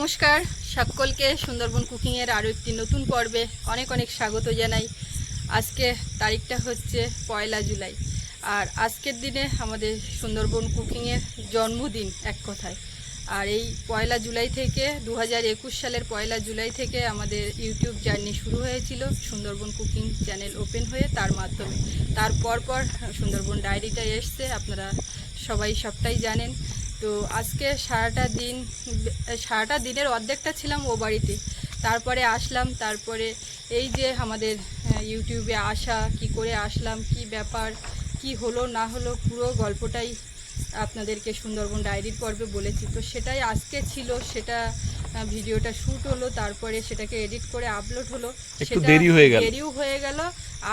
নমস্কার, সকলকে সুন্দরবন কুকিংয়ের আরও একটি নতুন পর্বে অনেক অনেক স্বাগত জানাই। আজকে তারিখটা হচ্ছে পয়লা জুলাই। আর আজকের দিনে আমাদের সুন্দরবন কুকিংয়ের জন্মদিন এক কথায়। আর এই পয়লা জুলাই থেকে দু সালের পয়লা জুলাই থেকে আমাদের ইউটিউব জার্নি শুরু হয়েছিল সুন্দরবন কুকিং চ্যানেল ওপেন হয়ে তার মাধ্যমে। তারপর পর সুন্দরবন ডায়েরিটা এসছে, আপনারা সবাই সবটাই জানেন। তো আজকে সারাটা দিন সারাটা দিনের অর্ধেকটা ছিলাম ও বাড়িতে। তারপরে আসলাম তারপরে এই যে আমাদের ইউটিউবে আসা কি করে আসলাম কি ব্যাপার কি হলো না হলো পুরো গল্পটাই আপনাদেরকে সুন্দরবন ডায়েরির পর্বে বলেছি। তো সেটাই আজকে ছিল সেটা ভিডিওটা শ্যুট হলো তারপরে সেটাকে এডিট করে আপলোড হলো। সেটা দেরি হয়ে গেল। দেরিও হয়ে গেল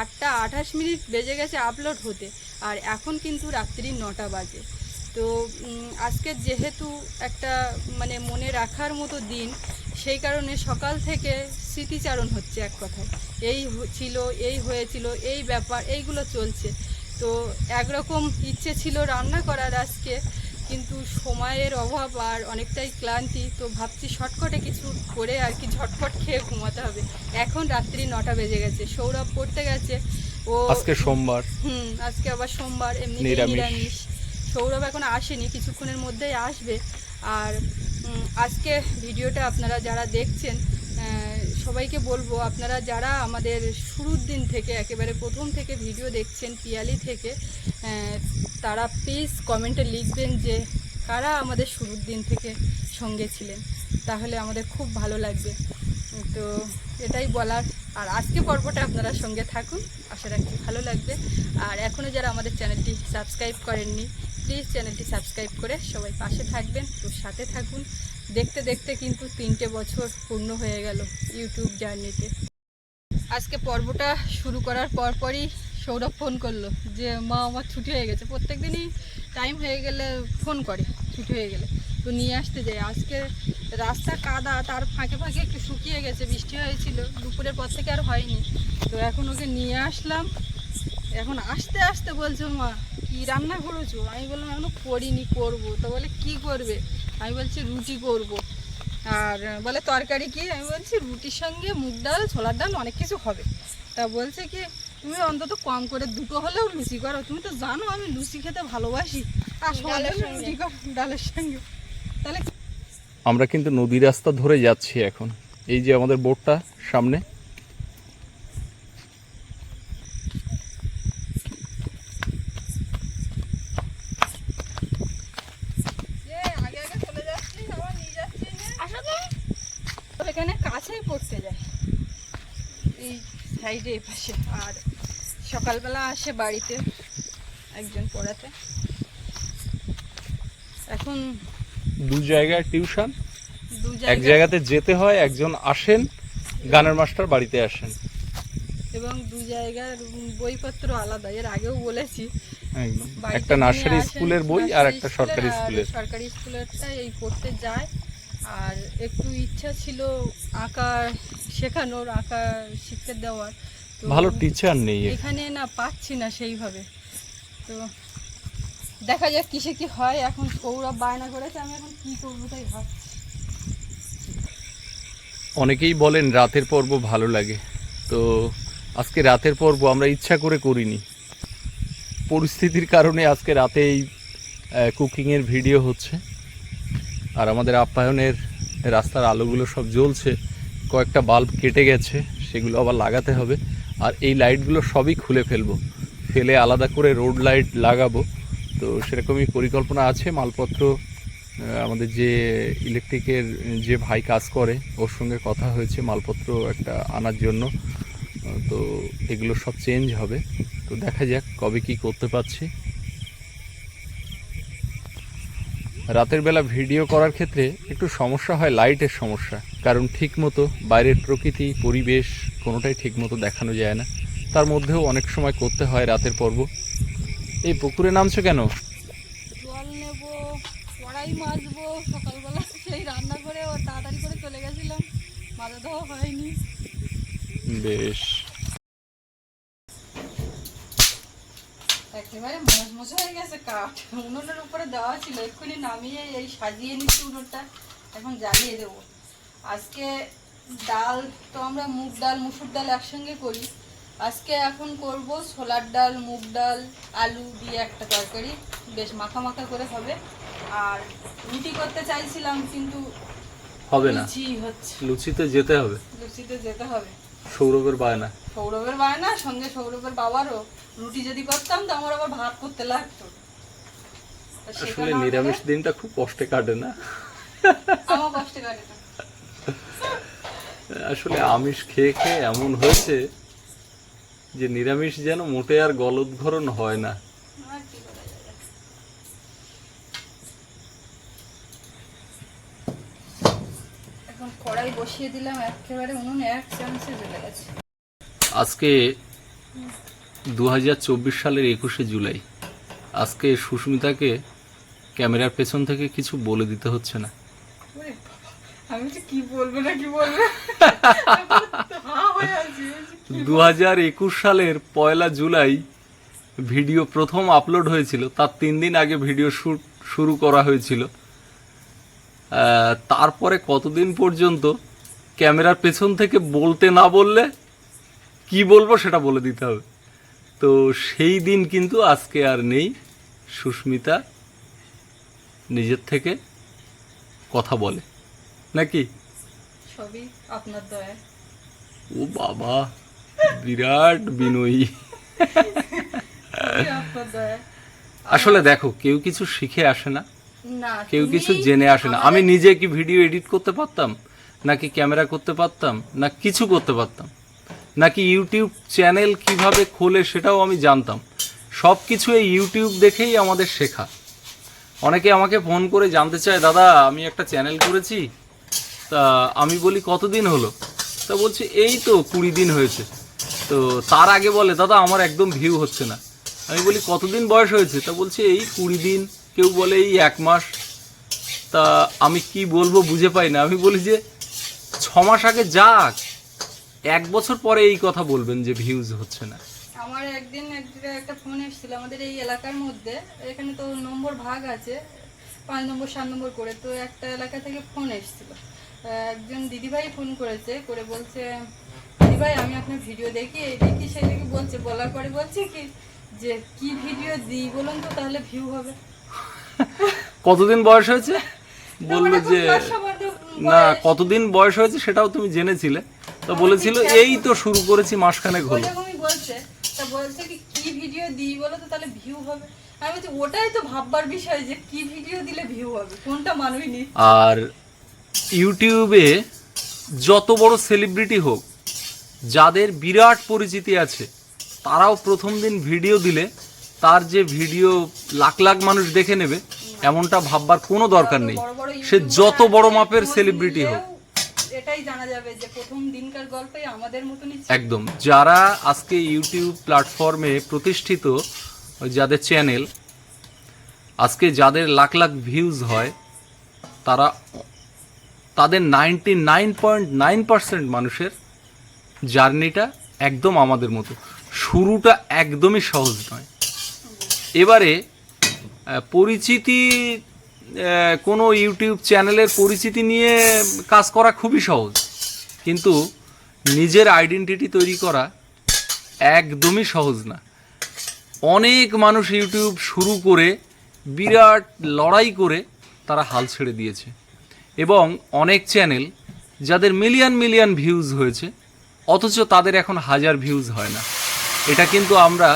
আটটা আঠাশ মিনিট বেজে গেছে আপলোড হতে। আর এখন কিন্তু রাত্রি নটা বাজে। তো আজকে যেহেতু একটা মানে মনে রাখার মতো দিন সেই কারণে সকাল থেকে স্মৃতিচারণ হচ্ছে এক কথায়। এই ছিল এই হয়েছিল এই ব্যাপার এইগুলো চলছে। তো একরকম ইচ্ছে ছিল রান্না করার আজকে কিন্তু সময়ের অভাব আর অনেকটাই ক্লান্তি তো ভাবছি শর্টকটে কিছু করে আর কি ঝটপট খেয়ে ঘুমাতে হবে। এখন রাত্রি নটা বেজে গেছে সৌরভ পড়তে গেছে ও আজকে সোমবার। হুম আজকে আবার সোমবার এমনি নিরামিষ। সৌরভ এখন আসেনি, কিছুক্ষণের মধ্যেই আসবে। আর আজকে ভিডিওটা আপনারা যারা দেখছেন সবাইকে বলব, আপনারা যারা আমাদের শুরুর দিন থেকে, একেবারে প্রথম থেকে ভিডিও দেখছেন, পিয়ালি থেকে তারা প্লিজ কমেন্টে লিখবেন যে, কারা আমাদের শুরুর দিন থেকে সঙ্গে ছিলেন। তাহলে আমাদের খুব ভালো লাগবে। তো, এটাই বলার। আর আজকে পর্বটা আপনারা সঙ্গে থাকুন। আশা রাখছি ভালো লাগবে। আর এখনও যারা আমাদের চ্যানেলটি সাবস্ক্রাইব করেননি প্লিজ চ্যানেলটি সাবস্ক্রাইব করে সবাই পাশে থাকবেন তো সাথে থাকুন। দেখতে দেখতে কিন্তু তিনটে বছর পূর্ণ হয়ে গেল ইউটিউব জার্নিতে। আজকে পর্বটা শুরু করার পরপরই সৌরভ ফোন করল যে, মা, আমার ছুটি হয়ে গেছে। প্রত্যেক দিনই টাইম হয়ে গেলে ফোন করে, ছুটি হয়ে গেলে। তো নিয়ে আসতে যাই আজকে রাস্তা কাদা, তার ফাঁকে ফাঁকে একটু শুকিয়ে গেছে, বৃষ্টি হয়েছিল। দুপুরের পর থেকে আর হয়নি। তো এখন ওকে নিয়ে আসলাম। এখন আসতে আসতে বলছে মা কি রান্না করেছ? আমি বললাম এখনও করিনি করব। তো বলে কি করবে? আমি বলছি রুটি করব। আর বলে তরকারি কি? আমি বলছি রুটির সঙ্গে মুগ ডাল ছোলার ডাল অনেক কিছু হবে। তা বলছে কি তুমি অন্তত কম করে দুটো হলেও লুচি করো। তুমি তো জানো আমি লুচি খেতে ভালোবাসি। আর সকালে সঙ্গে। রুটি করো ডালের সঙ্গে। তাহলে আমরা কিন্তু নদী রাস্তা ধরে যাচ্ছি এখন। এই যে আমাদের বোটটা সামনে যে আগে আগে চলে যাচ্ছি আবার নিয়ে যাচ্ছি যে আসো তো তো এখানে কাছেই পড়তে যায় এই এই পাশে। আর সকালবেলা আসে বাড়িতে একজন পড়াতে। এখন দু জায়গায় টিউশন এক জায়গাতে যেতে হয় একজন আসেন গানের মাস্টার বাড়িতে আসেন। এবং দু জায়গার বইপত্র আলাদা। এর আগেও বলেছি। একটা নার্সারি স্কুলের বই আর একটা সরকারি স্কুলের। সরকারি স্কুলেরটা এই পড়তে যায়। আর একটু ইচ্ছা ছিল আঁকা শেখানোর আঁকা শিখতে দেওয়ার। ভালো টিচার নেই। এখানে। না পাচ্ছি না সেইভাবে। তো দেখা যাক কিসে কি হয়। এখন সৌরভ বায়না করেছে আমি এখন কি করব তাই ভাবছি। অনেকেই বলেন রাতের পর্ব ভালো লাগে। তো আজকে রাতের পর্ব আমরা ইচ্ছা করে করিনি। পরিস্থিতির কারণে আজকে রাতে এই কুকিংয়ের ভিডিও হচ্ছে। আর আমাদের আপ্যায়নের রাস্তার আলোগুলো সব জ্বলছে। কয়েকটা বাল্ব কেটে গেছে সেগুলো আবার লাগাতে হবে। আর এই লাইটগুলো সবই খুলে ফেলব। ফেলে আলাদা করে রোড লাইট লাগাবো। তো সেরকমই পরিকল্পনা আছে। মালপত্র আমাদের যে ইলেকট্রিকের যে ভাই কাজ করে, ওর সঙ্গে কথা হয়েছে মালপত্র একটা আনার জন্য। তো এগুলো সব চেঞ্জ হবে। তো দেখা যাক কবে কি করতে পারছি। রাতের বেলা ভিডিও করার ক্ষেত্রে একটু সমস্যা হয় লাইটের সমস্যা। কারণ ঠিক মতো বাইরের প্রকৃতি পরিবেশ কোনোটাই ঠিক মতো দেখানো যায় না। তার মধ্যেও অনেক সময় করতে হয় রাতের পর্ব। এই পুকুরে নামছো কেন? জল নেব কড়াই মাজবো সকালবেলা সেই রান্না করে ও তাড়াতাড়ি করে চলে গেছিলাম। মাজা ধোয়া হয়নি। বেশ। একেবারে মজমজ হয়ে গেছে কাঠ। উনুনের উপরে দেওয়া ছিল এক্ষুনি নামিয়ে এই সাজিয়ে নিচ্ছি উনুনটা। এখন জ্বালিয়ে দেবো। আজকে ডাল তো আমরা মুগ ডাল মুসুর ডাল একসঙ্গে করি। আজকে এখন করব ছোলার ডাল মুগ ডাল আলু দিয়ে একটা তরকারি। বেশ মাখা মাখা করে হবে। আর রুটি করতে চাইছিলাম কিন্তু হবে না। লুচিতে যেতে হবে। লুচিতে যেতে হবে। সৌরভের বায়না। সৌরভের বায়না সঙ্গে সৌরভের বাবারও। রুটি যদি করতাম তো আমার আবার ভাত করতে লাগতো। আসলে নিরামিষ দিনটা খুব কষ্টে কাটে না? আমার কষ্টে কাটে না। আসলে আমিষ খেয়ে খেয়ে এমন হয়েছে যে নিরামিষ যেন মোটে আর গলদঘরণ হয় না। আর কি করা যাবে? কড়াই বসিয়ে দিলাম একেবারে উনুনে এক চামচে জ্বলে গেছে। আজকে দু হাজার চব্বিশ সালের একুশে জুলাই। আজকে সুস্মিতাকে ক্যামেরার পেছন থেকে কিছু বলে দিতে হচ্ছে না। দু একুশ সালের পয়লা জুলাই ভিডিও প্রথম আপলোড হয়েছিল। তার তিন দিন আগে ভিডিও শুট, শুরু করা হয়েছিল। তারপরে কতদিন পর্যন্ত ক্যামেরার পেছন থেকে বলতে না বললে কি বলব সেটা বলে দিতে হবে। তো সেই দিন কিন্তু আজকে আর নেই। সুস্মিতা নিজের থেকে কথা বলে। নাকি? সবই আপনার দয়ায় ও বাবা বিরাট বিনয়ী। আসলে দেখো কেউ কিছু শিখে আসে না। না কেউ কিছু জেনে আসে না। আমি নিজে কি ভিডিও এডিট করতে পারতাম? নাকি ক্যামেরা করতে পারতাম? না কিছু করতে পারতাম? নাকি ইউটিউব চ্যানেল কীভাবে খোলে সেটাও আমি জানতাম? সব কিছু এই ইউটিউব দেখেই আমাদের শেখা। অনেকে আমাকে ফোন করে জানতে চায় দাদা আমি একটা চ্যানেল করেছি তা আমি বলি, কতদিন হলো? তা বলছে, এই তো কুড়ি দিন হয়েছে। তো তার আগে বলে, দাদা, আমার একদম ভিউ হচ্ছে না। আমি বলি, কতদিন বয়স হয়েছে? তা বলছে, এই কুড়ি দিন, কেউ বলে এই এক মাস। তা আমি কি বলব বুঝে পাই না। আমি বলি যে, ছ মাস আগে যাক, এক বছর পরে এই কথা বলবেন যে ভিউজ হচ্ছে না। আমার একদিন একটা ফোন এসেছিল আমাদের এই এলাকার মধ্যে। এখানে তো নম্বর ভাগ আছে, পাঁচ নম্বর, সাত নম্বর করে। তো একটা এলাকা থেকে ফোন এসেছিল। একজন দিদিভাই ফোন করেছে করে বলছে দিদিভাই আমি আপনার ভিডিও দেখি এই দেখি সেই দেখি বলছে। বলার পরে বলছে কি যে কি ভিডিও দিই বলুন তো তাহলে ভিউ হবে। কতদিন বয়স হয়েছে? বলল মানে যে না। কতদিন বয়স হয়েছে সেটাও তুমি জেনেছিলে। তো বলেছিল এই তো শুরু করেছি মাসখানেক হলো। বলছে তা বলছে কি কি ভিডিও দিই বলো তো তাহলে ভিউ হবে। আমি বলছি ওটাই তো ভাববার বিষয় যে কি ভিডিও দিলে ভিউ হবে? কোনটা মানুষ নি আর ইউটিউবে যত বড় সেলিব্রিটি হোক যাদের বিরাট পরিচিতি আছে তারাও প্রথম দিন ভিডিও দিলে তার যে ভিডিও লাখ লাখ মানুষ দেখে নেবে এমনটা ভাববার কোনো দরকার নেই। সে যত বড় মাপের সেলিব্রিটি হোক। এটাই জানা যাবে যে প্রথম দিনকার গল্পই আমাদের মতনই একদম। যারা আজকে ইউটিউব প্ল্যাটফর্মে প্রতিষ্ঠিত যাদের চ্যানেল আজকে যাদের লাখ লাখ ভিউজ হয় তারা তাদের ninety nine point nine percent মানুষের জার্নিটা একদম আমাদের মতো। শুরুটা একদমই সহজ নয়। এবারে পরিচিতি কোনো ইউটিউব চ্যানেলের পরিচিতি নিয়ে কাজ করা খুবই সহজ। কিন্তু নিজের আইডেন্টিটি তৈরি করা একদমই সহজ না। অনেক মানুষ ইউটিউব শুরু করে বিরাট লড়াই করে তারা হাল ছেড়ে দিয়েছে। এবং অনেক চ্যানেল যাদের মিলিয়ন মিলিয়ন ভিউজ হয়েছে অথচ তাদের এখন হাজার ভিউজ হয় না। এটা কিন্তু আমরা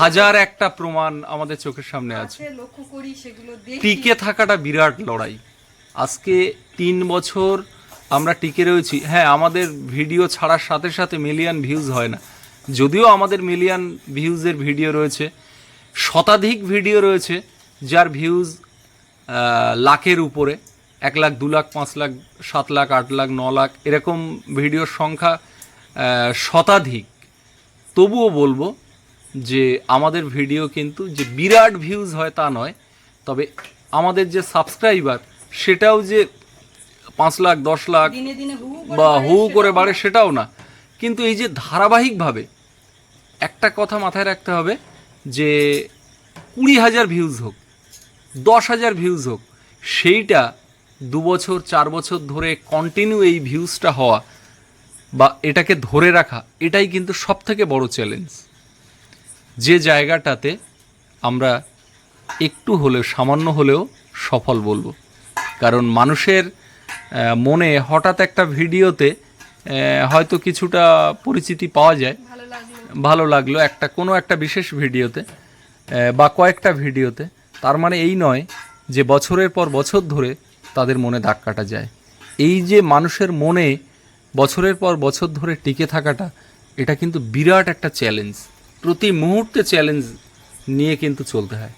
হাজার একটা প্রমাণ আমাদের চোখের সামনে আছে। টিকে থাকাটা বিরাট লড়াই। আজকে তিন বছর আমরা টিকে রয়েছি। হ্যাঁ আমাদের ভিডিও ছাড়ার সাথে সাথে মিলিয়ন ভিউজ হয় না। যদিও আমাদের মিলিয়ন ভিউজের ভিডিও রয়েছে শতাধিক ভিডিও রয়েছে যার ভিউজ লাখের উপরে। এক লাখ দু লাখ পাঁচ লাখ সাত লাখ আট লাখ ন লাখ এরকম ভিডিওর সংখ্যা শতাধিক। তবুও বলব যে আমাদের ভিডিও কিন্তু যে বিরাট ভিউজ হয় তা নয় তবে আমাদের যে সাবস্ক্রাইবার সেটাও যে পাঁচ লাখ দশ লাখ বা হু করে বাড়ে সেটাও না। কিন্তু এই যে ধারাবাহিকভাবে একটা কথা মাথায় রাখতে হবে যে কুড়ি হাজার ভিউজ হোক দশ হাজার ভিউজ হোক সেইটা দু বছর চার বছর ধরে কন্টিনিউ এই ভিউজটা হওয়া বা এটাকে ধরে রাখা এটাই কিন্তু সব থেকে বড় চ্যালেঞ্জ যে জায়গাটাতে আমরা একটু হলেও সামান্য হলেও সফল বলব। কারণ মানুষের মনে হঠাৎ একটা ভিডিওতে হয়তো কিছুটা পরিচিতি পাওয়া যায়। ভালো লাগল। একটা কোনো একটা বিশেষ ভিডিওতে বা কয়েকটা ভিডিওতে। তার মানে এই নয় যে বছরের পর বছর ধরে তাদের মনে দাগ কাটা যায়। এই যে মানুষের মনে বছরের পর বছর ধরে টিকে থাকাটা, এটা কিন্তু বিরাট একটা চ্যালেঞ্জ প্রতি মুহূর্তে চ্যালেঞ্জ নিয়ে কিন্তু চলতে হয়।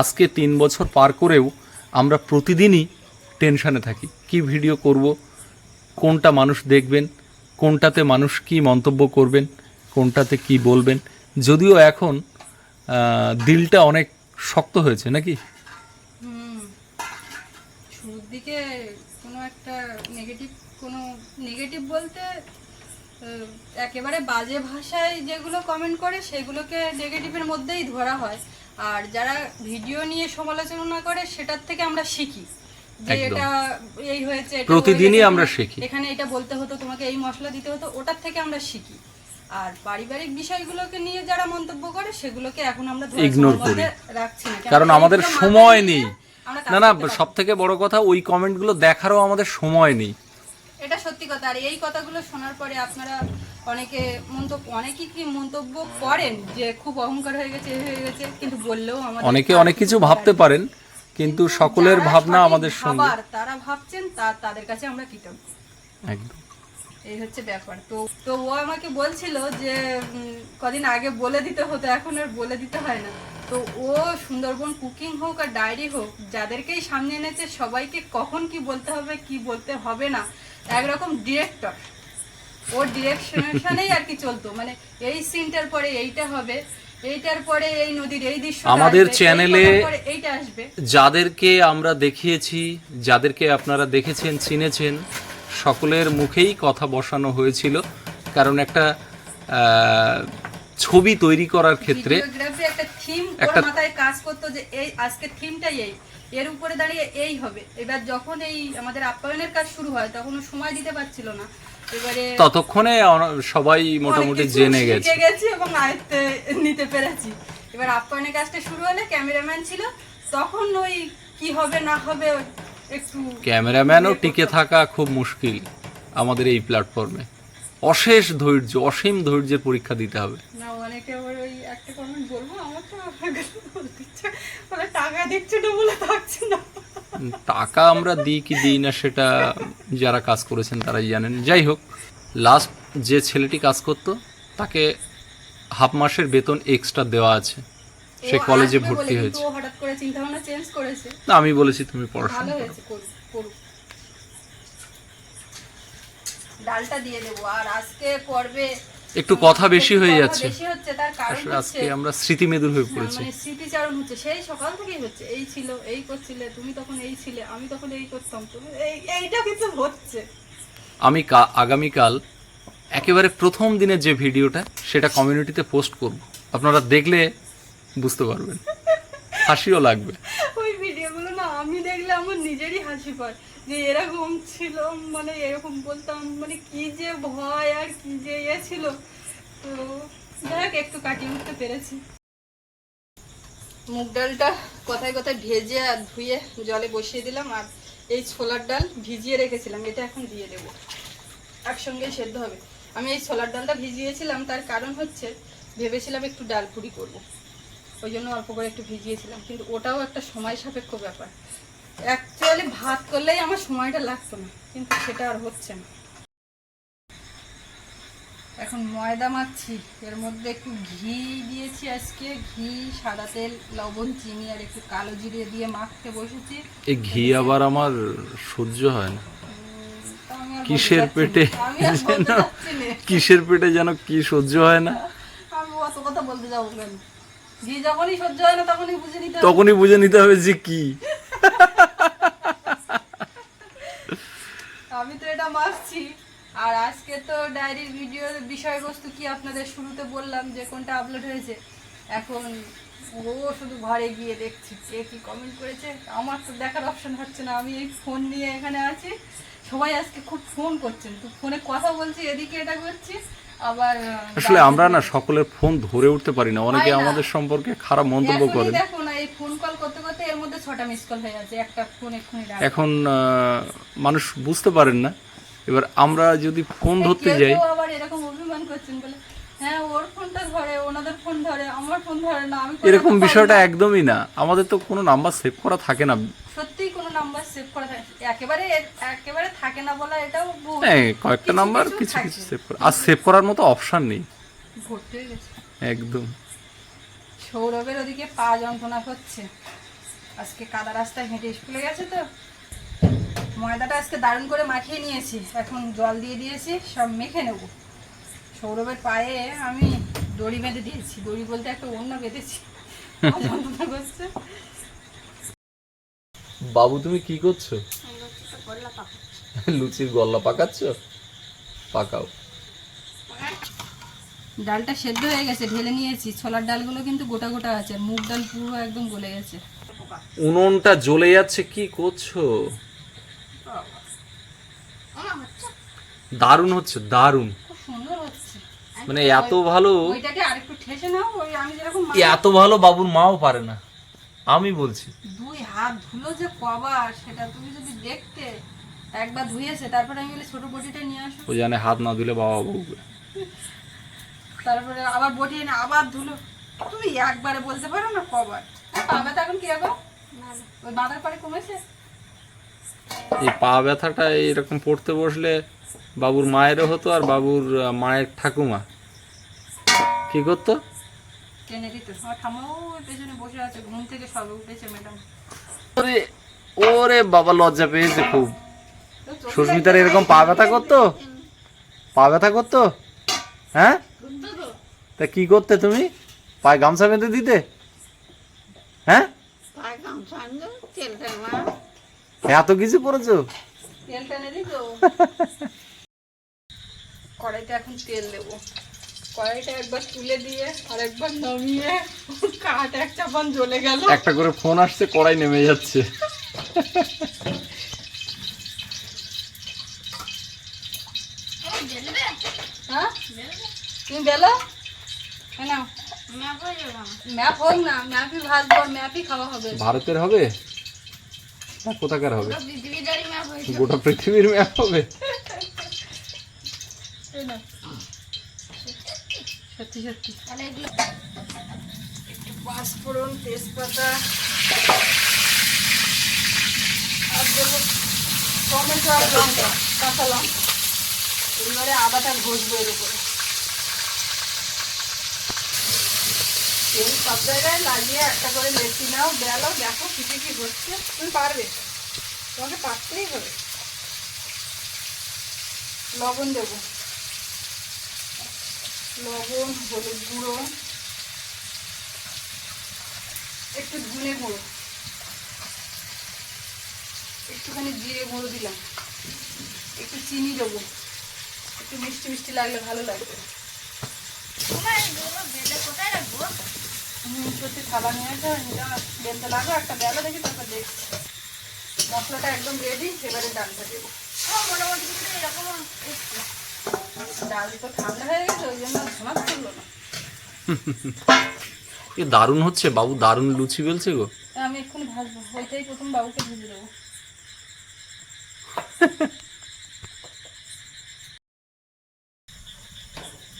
আজকে তিন বছর পার করেও আমরা প্রতিদিনই টেনশানে থাকি। কি ভিডিও করব? কোনটা মানুষ দেখবেন? কোনটাতে মানুষ কি মন্তব্য করবেন? কোনটাতে কি বলবেন? যদিও এখন দিলটা অনেক শক্ত হয়েছে, নাকি? দিকে কোনো একটা নেগেটিভ কোনো নেগেটিভ বলতে একেবারে বাজে ভাষায় যেগুলো কমেন্ট করে সেগুলোকে নেগেটিভের মধ্যেই ধরা হয়। আর যারা ভিডিও নিয়ে সমালোচনা করে সেটার থেকে আমরা শিখি। যে এটা এই হয়েছে এটা প্রতিদিনই আমরা শিখি। এখানে এটা বলতে হতো তোমাকে এই মশলা দিতে হতো ওটার থেকে আমরা শিখি। আর পারিবারিক বিষয়গুলোকে নিয়ে যারা মন্তব্য করে সেগুলোকে এখন আমরা ধরে Ignore রাখছি না। কারণ আমাদের সময় নেই। না না সব থেকে বড় কথা ওই কমেন্টগুলো দেখারও আমাদের সময় নেই। এটা সত্যি কথা। আর এই কথাগুলো শোনার পরে আপনারা অনেকে মন্তব্য অনেকেই কি মন্তব্য করেন যে খুব অহংকার হয়ে গেছে হয়ে গেছে কিন্তু বললেও আমাদের অনেকে অনেক কিছু ভাবতে পারেন কিন্তু সকলের ভাবনা আমাদের সঙ্গে। তারা ভাবছেন তা তাদের কাছে আমরা কৃতজ্ঞ। একদম। এই হচ্ছে ব্যাপার। তো তো ও আমাকে বলছিল যে কদিন আগে বলে দিতে হতো এখন আর বলে দিতে হয় না। তো ও সুন্দরবন কুকিং হোক আর ডায়েরি হোক যাদেরকেই সামনে এনেছে সবাইকে কখন কি বলতে হবে কি বলতে হবে না একরকম ডিরেক্টর ওর ডিরেকশনেই আর কি চলতো মানে এই সিনটার পরে এইটা হবে এইটার পরে এই নদীর এই দৃশ্য আমাদের চ্যানেলে- এইটা আসবে। যাদেরকে আমরা দেখিয়েছি যাদেরকে আপনারা দেখেছেন চিনেছেন সকলের মুখেই কথা বসানো হয়েছিল। কারণ একটা ছবি তৈরি করার ক্ষেত্রে একটা থিম একটা- মাথায় কাজ করতো যে এই আজকে থিমটাই এই। এর উপরে দাঁড়িয়ে এই হবে। এবার যখন এই আমাদের আপ্যায়নের কাজ শুরু হয় তখন সময় দিতে পারছিল না। এবারে ততক্ষণে সবাই মোটামুটি জেনে গেছে। গেছি এবং আয়ত্তে নিতে পেরেছি। এবার আপ্যায়নের কাজটা শুরু হলে ক্যামেরাম্যান ছিল তখন ওই কি হবে না হবে একটু ক্যামেরাম্যানও ইয়ে টিকে থাকা খুব মুশকিল আমাদের এই প্ল্যাটফর্মে অশেষ ধৈর্য অসীম ধৈর্যের পরীক্ষা দিতে হবে। না অনেকে আবার ওই একটা কমেন্ট বলব আমার তো বলতে ইচ্ছে মানে টাকা দিচ্ছে না বলে থাকছে না। টাকা আমরা দিই কি দিই না সেটা যারা কাজ করেছেন তারাই জানেন। যাই হোক লাস্ট যে ছেলেটি কাজ করতো তাকে হাফ মাসের বেতন এক্সট্রা দেওয়া আছে। সে কলেজে ভর্তি হয়েছে। না আমি বলেছি তুমি পড়াশোনা করো। ডালটা দিয়ে দেবো। আর আজকে পর্বে একটু কথা বেশি হয়ে যাচ্ছে। বেশি হচ্ছে তার কারণ আসলে হচ্ছে আজকে আমরা স্মৃতিমেদুর হয়ে হ্যাঁ, পড়েছি। মানে স্মৃতিচারণ হচ্ছে। সেই সকাল থেকেই হচ্ছে। এই ছিল এই করছিলে তুমি তখন এই ছিলে আমি তখন এই করতাম। তুমি এই এইটা কিন্তু হচ্ছে। আমি আগামীকাল একেবারে প্রথম দিনের যে ভিডিওটা সেটা কমিউনিটিতে পোস্ট করব। আপনারা দেখলে বুঝতে পারবেন। হাসিও লাগবে। ওই ভিডিওগুলো না আমি দেখলে আমার নিজেরই হাসি পায়। যে এরকম ছিল মানে এরকম বলতাম মানে কি যে ভয় আর কি যে ইয়ে ছিল। তো যাই একটু কাটিয়ে উঠতে পেরেছি। মুগ ডালটা কথায় কথায় ভেজে আর ধুয়ে জলে বসিয়ে দিলাম, আর এই ছোলার ডাল ভিজিয়ে রেখেছিলাম, এটা এখন দিয়ে দেবো। একসঙ্গে সেদ্ধ হবে। আমি এই ছোলার ডালটা ভিজিয়েছিলাম, তার কারণ হচ্ছে ভেবেছিলাম একটু ডাল পুরি করব। ওই জন্য অল্প করে একটু ভিজিয়েছিলাম, কিন্তু ওটাও একটা সময় সাপেক্ষ ব্যাপার। অ্যাকচুয়ালি ভাত করলেই আমার সময়টা লাগতো না কিন্তু সেটা আর হচ্ছে না। এখন ময়দা মাখছি এর মধ্যে একটু ঘি দিয়েছি আজকে ঘি সাদা তেল লবণ চিনি আর একটু কালো জিরে দিয়ে মাখতে বসেছি। এই ঘি আবার আমার সহ্য হয় না। কিসের পেটে যেন। কিসের পেটে যেন কি সহ্য হয় না। আমি অত কথা বলতে যাব কেন? ঘি যখনই সহ্য হয় না তখনই বুঝে নিতে তখনই বুঝে নিতে হবে যে কি আমি তো এটা মাখছি আর আজকে তো ডায়েরির ভিডিওর বিষয়বস্তু কি আপনাদের শুরুতে বললাম যে কোনটা আপলোড হয়েছে? এখন ও শুধু ঘরে গিয়ে দেখছি কে কি কমেন্ট করেছে? আমার তো দেখার অপশন হচ্ছে না আমি এই ফোন নিয়ে এখানে আছি। সবাই আজকে খুব ফোন করছেন তো ফোনে কথা বলছি এদিকে এটা করছি আবার আসলে আমরা না সকলের ফোন ধরে উঠতে পারি না অনেকে আমাদের সম্পর্কে খারাপ মন্তব্য করেন। দেখো না এই ফোন কল করতে করতে এর মধ্যে ছটা মিস কল হয়ে যাচ্ছে একটা ফোন এক্ষুনি এখন মানুষ বুঝতে পারেন না এবার আমরা যদি ফোন ধরতে যাই আবার এরকম অভিমান করছেন বলে হ্যাঁ ওর ফোনটা ধরে ওনাদের ফোন ধরে আমার ফোন ধরে না আমি এরকম বিষয়টা একদমই না। আমাদের তো কোনো নাম্বার সেভ করা থাকে না। কোনো নাম্বার সেভ করা থাকে একেবারে একেবারে থাকে না বলা এটাও ভুল। হ্যাঁ কয়েকটা নাম্বার কিছু কিছু কিছু সেভ করা আর সেভ করার মতো অপশন নেই। ভর্তি হয়ে গেছে। একদম। সৌরভের ওদিকে পা যন্ত্রণা করছে। আজকে কাদা রাস্তায় হেঁটে স্কুলে গেছে তো। ময়দাটা আজকে দারুণ করে মাখিয়ে নিয়েছি। এখন জল দিয়ে দিয়েছি সব মেখে নেব। সৌরভের পায়ে আমি দড়ি বেঁধে দিয়েছি। দড়ি বলতে একটা অন্য বেঁধেছি। যন্ত্রণা করছে বাবু তুমি কি করছ? লুচির গল্লা পাকাচ্ছ? পাকাও। ডালটা সেদ্ধ হয়ে গেছে ঢেলে নিয়েছি। ছোলার ডালগুলো কিন্তু গোটা গোটা আছে। মুগ ডাল পুরো একদম গলে গেছে। উনুনটা জ্বলে যাচ্ছে কি করছ? দারুণ হচ্ছে দারুণ। খুব সুন্দর হচ্ছে। মানে এত ভালো ওইটাকে আরেকটু ঠেসে নাও ওই আমি যেরকম মা- এত ভালো বাবুর মাও পারে না আমি বলছি। দুই হাত ধুলো যে কবার সেটা তুমি যদি দেখতে একবার ধুয়েছে তারপরে আমি বলি ছোট বটিটা নিয়ে আসো। ও জানে হাত না দিলে বাবা বলবে তারপরে আবার বটি এনে আবার ধুলো। তুমি একবারে বলতে পারো না কবার? পাবে তো এখন কীরকম ওই বাঁধার পরে কমেছে? এই পা ব্যথাটা এরকম পড়তে বসলে বাবুর মায়েরও হতো আর বাবুর মায়ের ঠাকুমা। কি করতো? টেনে দিত। আমার ঠাম্মাও ওই পেছনে বসে আছে ঘুম থেকে সবে উঠেছে ম্যাডাম। ওরে ওরে বাবা লজ্জা পেয়েছে খুব। সুস্মিতার এরকম পা ব্যথা করতো? পা ব্যথা করতো? হ্যাঁ? তা। কি করতে তুমি? পায়ে গামছা বেঁধে দিতে? হ্যাঁ? এত কিছু করেছ? তেল টেনে দিত কড়াইতে এখন তেল দেবো। কড়াইটা একবার তুলে দিয়ে আর একবার নামিয়ে কাঠ এক চাপান জ্বলে গেল। একটা করে ফোন আসছে কড়াই নেমে যাচ্ছে। হ্যাঁ? তুমি বেলো? হ্যাঁ নাও। ম্যাপ হোক না ম্যাপই ভাজবো ম্যাপই খাওয়া হবে। ভারতের হবে? না কোথাকার হবে? গোটা পৃথিবীর ম্যাপ হবে? এই নাও। সত্যি সত্যি একটু পাঁচফোড়ন তেজপাতা। আর দেবো টমেটো আর লঙ্কা কাঁচা লঙ্কা। এবারে আদাটা ঘষবো এর উপরে। তেল সব জায়গায় লাগিয়ে একটা করে লেচি নাও বেলো দেখো কি কি হচ্ছে। তুমি পারবে। তোমাকে পারতেই হবে। লবণ দেবো। লবণ, হলুদ গুঁড়ো, একটু ধনে গুঁড়ো। একটুখানি জিরে গুঁড়ো দিলাম। একটু চিনি দেবো। একটু মিষ্টি মিষ্টি লাগলে ভালো লাগবে। হুম সত্যি খাবার নিয়ে এটা বেলতে লাগো একটা বেলা দেখি তারপর দেখছি। মশলাটা একদম রেডি এবারে ডালটা দেবো। ডাল তো ঠান্ডা হয়ে গেছে ওই জন্য করল না। এ দারুণ হচ্ছে বাবু দারুণ লুচি বেলছে গো। আমি এক্ষুনি ভাজবো ওইটাই প্রথম বাবুকে ভেজে দেবো।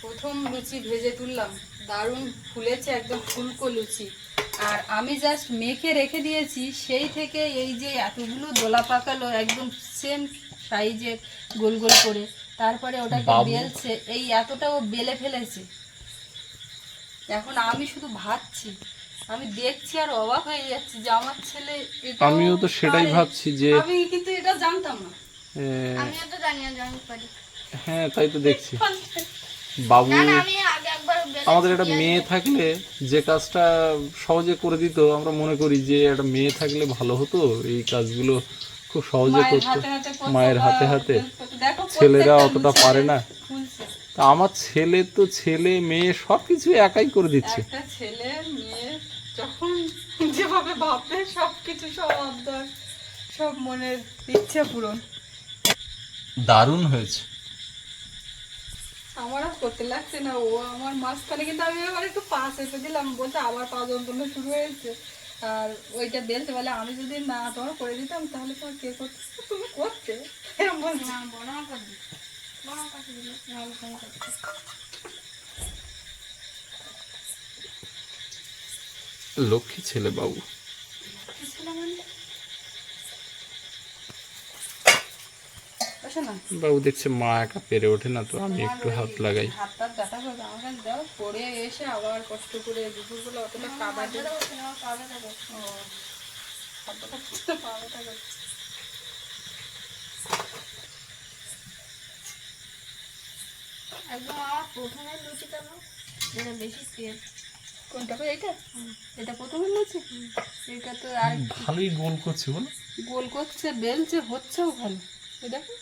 প্রথম লুচি ভেজে তুললাম। দারুণ ফুলেছে একদম ফুলকো লুচি। আর আমি জাস্ট মেখে রেখে দিয়েছি সেই থেকে এই যে এতগুলো দোলা পাকালো একদম সেম সাইজের গোল গোল করে তারপরে ওটাকে বেলছে এই এতটা ও বেলে ফেলেছে। এখন আমি শুধু ভাবছি আমি দেখছি আর অবাক হয়ে যাচ্ছি যে আমার ছেলে আমিও তো সেটাই ভাবছি যে আমি কিন্তু এটা জানতাম না। এ, আমিও তো জানি না জানি পারি। হ্যাঁ তাই তো দেখছি। বাবু আমাদের একটা মেয়ে থাকলে যে কাজটা সহজে করে দিত আমরা মনে করি যে একটা মেয়ে থাকলে ভালো হতো। এই কাজগুলো খুব সহজে মায়ের করতো। হাতে হাতে করতো মায়ের হাতে হাতে। ছেলেরা অতটা পারে না। তা আমার ছেলে তো ছেলে মেয়ে সব কিছু একাই করে দিচ্ছে। ছেলে মেয়ে সব কিছু সব আবদার সব মনের ইচ্ছে পূরণ। দারুণ হয়েছে। আমার আর করতে লাগছে না ও আমার মাঝখানে কিন্তু আমি এবার একটু পাশ এসে দিলাম বলছে আবার পা যন্ত্রণা শুরু হয়েছে। আর ওইটা বেলতে বলে আমি যদি না তোমার করে দিতাম তাহলে তোমার কে করতে? তুমি করতে। এরকম বলছে। লক্ষ্মী ছেলে বাবু আসো না বাবু দেখছে মা একা পেরে ওঠে না তো আমি একটু হাত লাগাই। এসে আবার কষ্ট করে দুপুরবেলা অতটা একদম আমার প্রথমে লুচি কেন যেটা বেশি তেল কোনটা গো, এটা প্রথমে এটা তো আর ভালোই গোল করছে বলো। গোল করছে বেলছে হচ্ছেও ভালো। দেখো।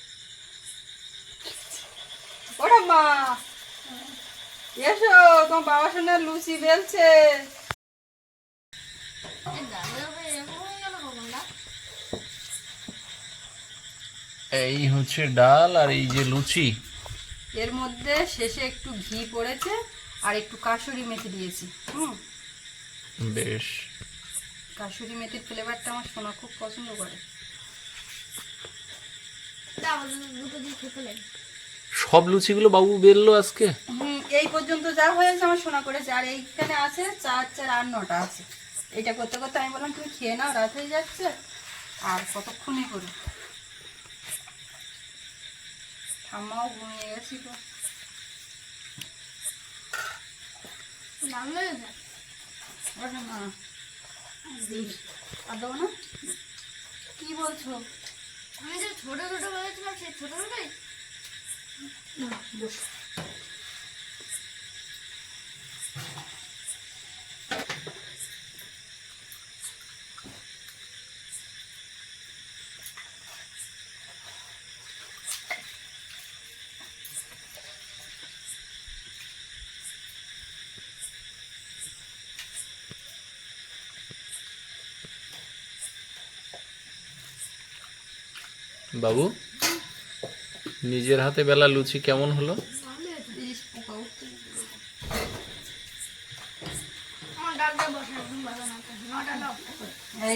ওটা মা। এসো তোমার বাবার সঙ্গে লুচি বেলছে। এই হচ্ছে ডাল আর এই যে লুচি। এর মধ্যে শেষে একটু ঘি পড়েছে আর একটু কাসুরি মেথি দিয়েছি হুম। বেশ। কাসুরি মেথির ফ্লেভারটা আমার সোনা খুব পছন্দ করে। দুটো দিয়ে খেতে লাগে সব লুচিগুলো বাবু বেললো আজকে? হুম এই পর্যন্ত যা হয়েছে আমার সোনা করেছে। আর এইখানে আছে চার চার আর নটা আছে। এটা করতে করতে আমি বললাম তুমি খেয়ে নাও রাত হয়ে যাচ্ছে। আর কতক্ষণই করে? ঠাম্মাও ঘুমিয়ে গেছি তো লেগেছে ওটা না আর দেবো না? কি বলছো? আমি যে ছোট ছোট বলেছিলাম সেই ছোট ছোটই? না বস বাবু নিজের হাতে বেলা লুচি কেমন হলো?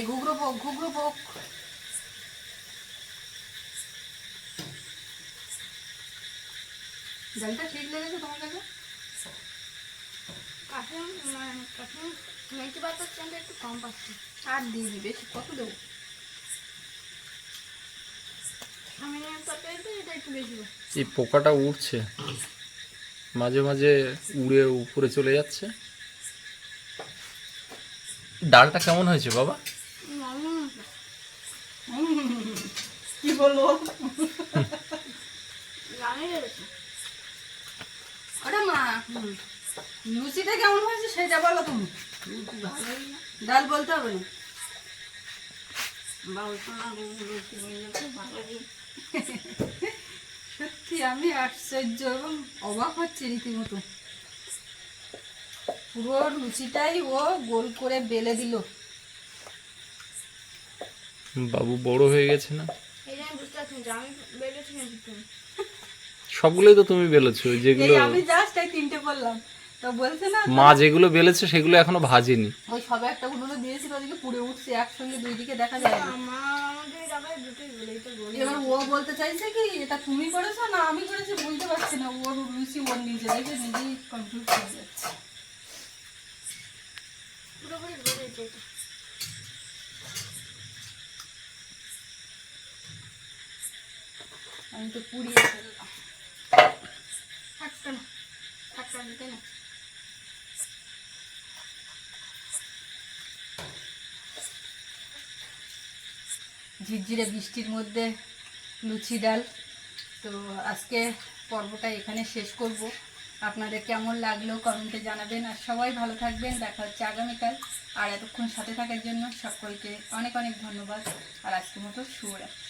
ঘুগরো পোক ঘুগরো পোক। জলটা ঠিক লেগেছে তোমার কাছে? একটু কম পাচ্ছি। আর দিবি বেশি কত দেবো আমি নিয়ে তরকারিতে এটা একটু বেশি দেবো। এই পোকাটা উড়ছে। মাঝে মাঝে উড়ে উপরে চলে যাচ্ছে। ডালটা কেমন হয়েছে বাবা? কি বলব লুচিটা কেমন হয়েছে সেটা বলো তুমি। ডাল বলতে হবে। সত্যি আমি আশ্চর্য এবং অবাক হচ্ছে রীতিমতো। পুরো লুচিটাই ও গোল করে বেলে দিল। বাবু বড় হয়ে গেছে না? সবগুলোই তো তুমি বেলেছো যেগুলো আমি জাস্ট এই তিনটে বললাম। তো বলছে না মা যেগুলো বেলেছে সেগুলো এখনও ভাজেনি। ওই সবে একটা উনুনে দিয়েছিল ওদিকে পুড়ে উঠছে একসঙ্গে দুই দিকে দেখা যায় না। আমার এবার ও বলতে চাইছে কি এটা তুমি করেছ না আমি করেছি বুঝতে পারছি না। ওর লুচি ওর নিজে দেখে নিজেই কনফিউজ হয়ে যাচ্ছে আমি তো পুড়িয়ে ফেললাম। থাকতো না থাকতো না। ঝিরঝিরে বৃষ্টির মধ্যে লুচি ডাল। তো আজকে পর্বটা এখানে শেষ করব। আপনাদের কেমন লাগল কমেন্টে জানাবেন। আর সবাই ভালো থাকবেন। দেখা হচ্ছে আগামীকাল। আর এতক্ষণ সাথে থাকার জন্য সকলকে অনেক অনেক ধন্যবাদ। আর আজকের মতো শুভরাত্রি।